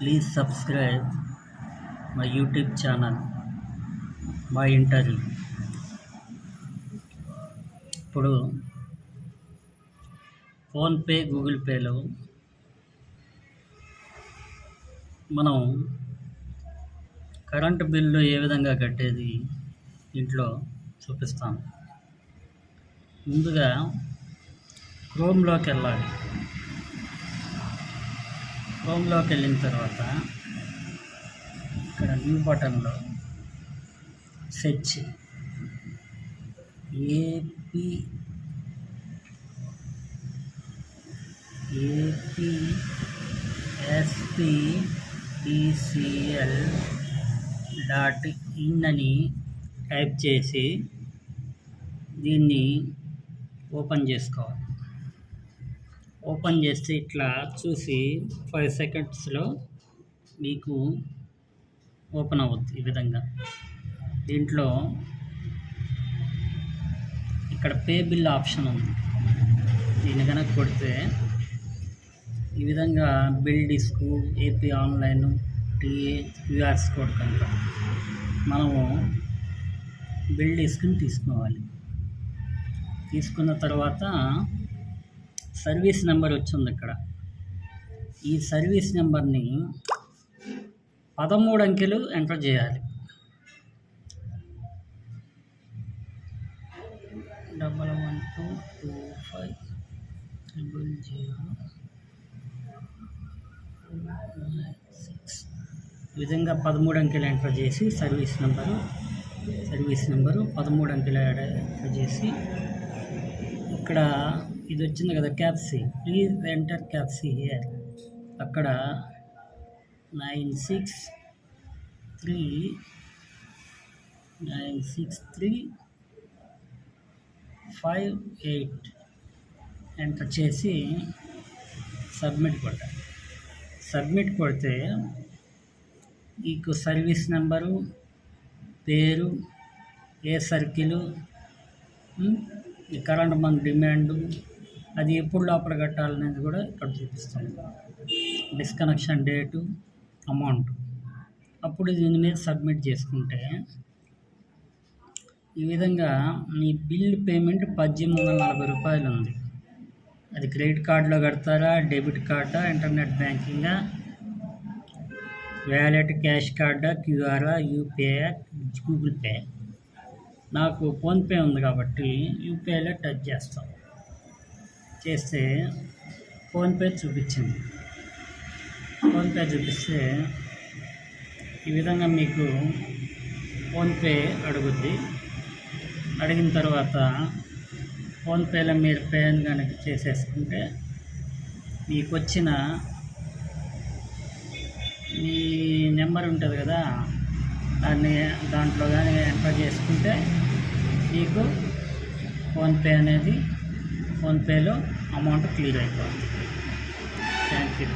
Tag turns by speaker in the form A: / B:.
A: Please subscribe my YouTube channel మా interview ఇప్పుడు PhonePe Google పేలో మనం కరెంటు బిల్లు ఏ విధంగా కట్టేది ఇంట్లో చూపిస్తాను. ముందుగా క్రోమ్లోకి వెళ్ళాలి. హోమ్లోకి వెళ్ళిన తర్వాత ఇక్కడ new బటన్లో search AP AP SPCL dot in అని టైప్ చేసి దీన్ని ఓపెన్ చేసుకోవాలి. ఓపెన్ చేస్తే ఇట్లా చూసి ఫైవ్ సెకండ్స్లో మీకు ఓపెన్ అవ్వద్దు ఈ విధంగా. దీంట్లో ఇక్కడ పే బిల్ ఆప్షన్ ఉంది. దీన్ని కనుక కొడితే ఈ విధంగా bill desk AP online TA QRs code కనుక మనము బిల్ డిస్క్ని తీసుకోవాలి. తీసుకున్న తర్వాత సర్వీస్ నెంబర్ వచ్చింది ఇక్కడ. ఈ సర్వీస్ నెంబర్ని పదమూడు అంకెలు ఎంటర్ చేయాలి. Double one two two five triple zero six. ఈ విధంగా పదమూడు అంకెలు ఎంటర్ చేసి సర్వీస్ నెంబరు సర్వీస్ నెంబరు పదమూడు అంకెలు ఎంటర్ చేసి ఇక్కడ ఇది వచ్చింది కదా captcha. Please enter captcha here అక్కడ nine six three nine six three five eight. Enter చేసి సబ్మిట్ కొట్టాలి సబ్మిట్ కొడితే మీకు సర్వీస్ నెంబరు పేరు ఏ సర్కిలు కరెంట్ మన డిమాండు అది ఎప్పుడు లోపల కట్టాలనేది కూడా ఇక్కడ చూపిస్తుంది డిస్కనెక్షన్ డేటు అమౌంట్. అప్పుడు దీని మీద సబ్మిట్ చేసుకుంటే ఈ విధంగా మీ బిల్ పేమెంట్ పద్దెనిమిది వందల నలభై రూపాయలు ఉంది. అది క్రెడిట్ కార్డులో కడతారా డెబిట్ కార్డా ఇంటర్నెట్ బ్యాంకింగా? వ్యాలెట్ క్యాష్ కార్డా క్యూఆర్ యూపీఐ గూగుల్ పే? నాకు ఫోన్పే ఉంది కాబట్టి యూపీఐలో టచ్ చేస్తాం. చేస్తే ఫోన్పే చూపించింది. ఫోన్పే చూపిస్తే ఈ విధంగా మీకు ఫోన్పే అడుగుద్ది. అడిగిన తర్వాత ఫోన్పేలో మీరు పే కనుక చేసేసుకుంటే మీకు వచ్చిన మీ నెంబర్ ఉంటుంది కదా దాన్ని దాంట్లో కానీ ఎంటర్ చేసుకుంటే మీకు ఫోన్పే అనేది ఫోన్పేలో అమౌంట్ క్లియర్ అయిపోతుంది థ్యాంక్ యూ